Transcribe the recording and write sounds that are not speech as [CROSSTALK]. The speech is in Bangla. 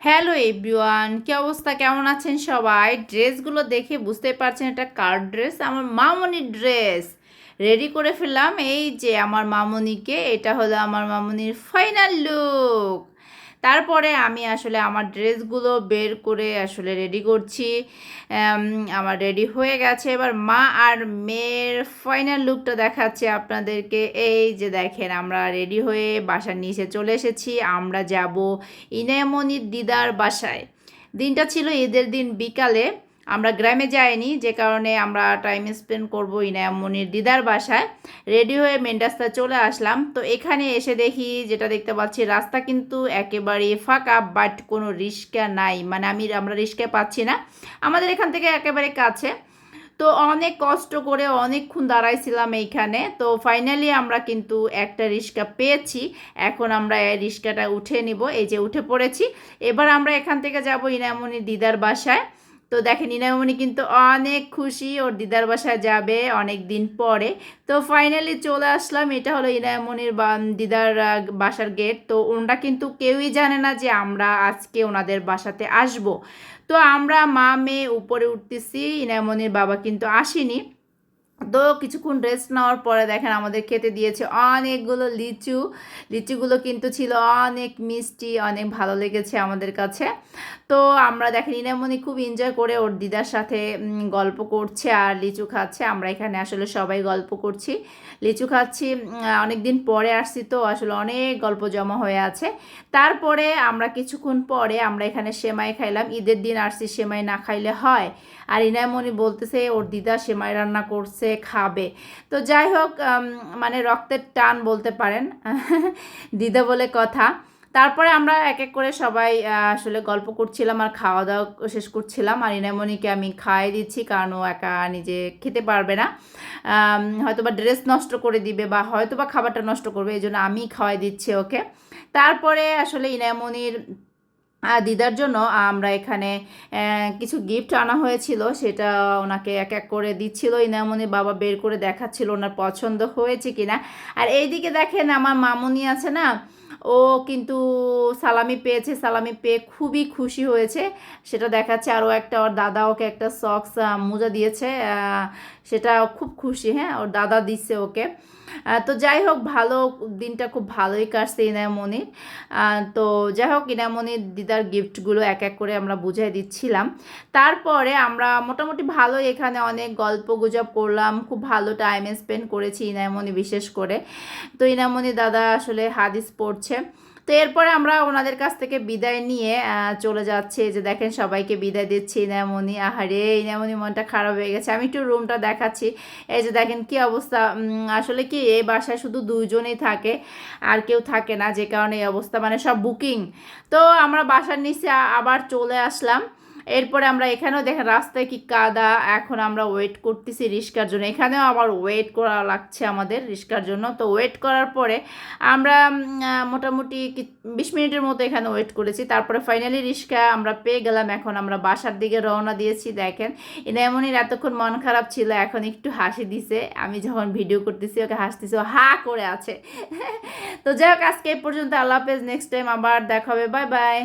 হ্যালো এভরিওয়ান, কী অবস্থা? কেমন আছেন সবাই? ড্রেসগুলো দেখে বুঝতে পারছেন এটা কার ড্রেস? আমার মামনির ড্রেস। রেডি করে ফেললাম। এই যে আমার মামনিকে, এটা হলো আমার মামনির ফাইনাল লুক তারপরে আমি আসলে আমার ড্রেসগুলো বের করে আসলে রেডি করছি। আমার রেডি হয়ে গেছে। এবার মা আর মেয়ের ফাইনাল লুকটা দেখাচ্ছে আপনাদেরকে। এই যে দেখেন, আমরা রেডি হয়ে বাসার নিচে চলে এসেছি। আমরা যাব ইনামনির দিদার বাসায়। দিনটা ছিল ঈদের দিন বিকালে। আমরা গ্রামে যাইনি, যে কারণে আমরা টাইম স্পেন্ড করব ইনামনির দিদার বাসায়। রেডি হয়ে মেন রাস্তায় চলে আসলাম। তো এখানে এসে দেখি, যেটা দেখতে পাচ্ছি, রাস্তা কিন্তু একেবারে ফাঁকা বাট কোনো রিস্কা নাই। মানে আমি, আমরা রিস্কা পাচ্ছি না। আমাদের এখান থেকে একেবারে কাছে। তো অনেক কষ্ট করে অনেকক্ষণ দাঁড়াইছিলাম এইখানে। তো ফাইনালি আমরা কিন্তু একটা রিক্সা পেয়েছি। এখন আমরা এই রিক্সাটা উঠে নিব। এই যে উঠে পড়েছি। এবার আমরা এখান থেকে যাব ইনামনি দিদার বাসায়। তো দেখেন ইনামনি কিন্তু অনেক খুশি, ওর দিদার বাসায় যাবে অনেক দিন পরে। তো ফাইনালি চলে আসলাম, এটা হলো ইনামণির দিদার বাসার গেট তো ওনারা কিন্তু কেউই জানে না যে আমরা আজকে ওনাদের বাসাতে আসব। তো আমরা মা মেয়ে উপরে উঠতেছি ইনামনির বাবা কিন্তু আসেনি। তো কিছুক্ষণ রেস্ট নেওয়ার পরে দেখেন আমাদের খেতে দিয়েছে অনেকগুলো লিচু। লিচুগুলো কিন্তু ছিল অনেক মিষ্টি, অনেক ভালো লেগেছে আমাদের কাছে। তো আমরা দেখেন ইনামনি খুব এনজয় করে ওর দিদার সাথে গল্প করছে আর লিচু খাচ্ছে। আমরা এখানে আসলে সবাই গল্প করছি। লিচু খাচ্ছি অনেক দিন পরে আসছি তো আসলে অনেক গল্প জমা হয়ে আছে। তারপরে আমরা কিছুক্ষণ পরে আমরা এখানে সেমাই খাইলাম। ঈদের দিন আসছি সেমাই না খাইলে হয়। আর ইনামনি বলতেছে ওর দিদা সেমাই রান্না করছে খাবে। তো যাই হোক মানে রক্তের টান বলতে পারেন, [LAUGHS] দিদা বলে কথা। তারপরে আমরা এক এক করে সবাই আসলে গল্প করছিলাম আর খাওয়া দাওয়া শেষ করছিলাম। আর ইনামনিকে আমি খাইয়ে দিচ্ছি, কারণ ও একা নিজে খেতে পারবে না। হয়তো বা ড্রেস নষ্ট করে দিবে বা হয়তো বা খাবারটা নষ্ট করবে, এই জন্য আমি খাওয়াই দিচ্ছি ওকে। তারপরে আসলে ইনামনির আহ, দিদার জন্য আমরা এখানে কিছু গিফট আনা হয়েছিল সেটা ওনাকে এক এক করে দিচ্ছিল ইনামনি বাবা বের করে দেখাচ্ছিল ওনার পছন্দ হয়েছে কিনা। আর এইদিকে দেখেন আমার মামুনি আছে না ও কিন্তু সালামি পেয়েছে সালামি পেয়ে খুবই খুশি হয়েছে। সেটা দেখাচ্ছে আরও একটা ওর দাদা ওকে একটা সক্স মোজা দিয়েছে সেটা খুব খুশি হ্যাঁ ওর দাদা দিচ্ছে ওকে। তো যাই হোক ভালো দিনটা খুব ভালোই কাটছে ইনামনির আহ, তো যাই হোক ইনামনির দিদার গিফটগুলো এক এক করে আমরা বুঝিয়ে দিচ্ছিলাম। তারপরে আমরা মোটামুটি ভালোই এখানে অনেক গল্প গুজব করলাম খুব ভালো টাইম স্পেন্ড করেছি ইনামনি বিশেষ করে। তো ইনামনি দাদা আসলে হাদিস পড়ছে তো এরপরে আমরা ওনাদের কাছ থেকে বিদায় নিয়ে চলে যাচ্ছি। যে দেখেন সবাইকে বিদায় দিচ্ছি ইনামনি আহারে ইনামনি মনটা খারাপ হয়ে গেছে। আমি একটু রুমটা দেখাচ্ছি। এই যে দেখেন কি অবস্থা আসলে কি এই বাসায় শুধু দুজনেই থাকে, আর কেউ থাকে না, যে কারণে এই অবস্থা। মানে সব বুকিং তো আমরা বাসার নিচে আবার চলে আসলাম। এরপরে আমরা এখানেও দেখেন রাস্তায় কি কাদা, এখন আমরা ওয়েট করতেছি রিক্সার জন্য। এখানেও আবার ওয়েট করা লাগছে আমাদের রিক্সার জন্য। তো ওয়েট করার পরে আমরা মোটামুটি বিশ মিনিটের মতো এখানে ওয়েট করেছি। তারপরে ফাইনালি রিক্সা আমরা পেয়ে গেলাম। এখন আমরা বাসার দিকে রওনা দিয়েছি, দেখেন। এমনই এতক্ষণ মন খারাপ ছিল, এখন একটু হাসি দিছে। আমি যখন ভিডিও করতেছি, ওকে হাসতেছি, ও হা করে আছে। [LAUGHS] তো যাই হোক, আজকে এই পর্যন্ত। আল্লাহ হাফেজ নেক্সট টাইম আবার দেখা হবে। Bye bye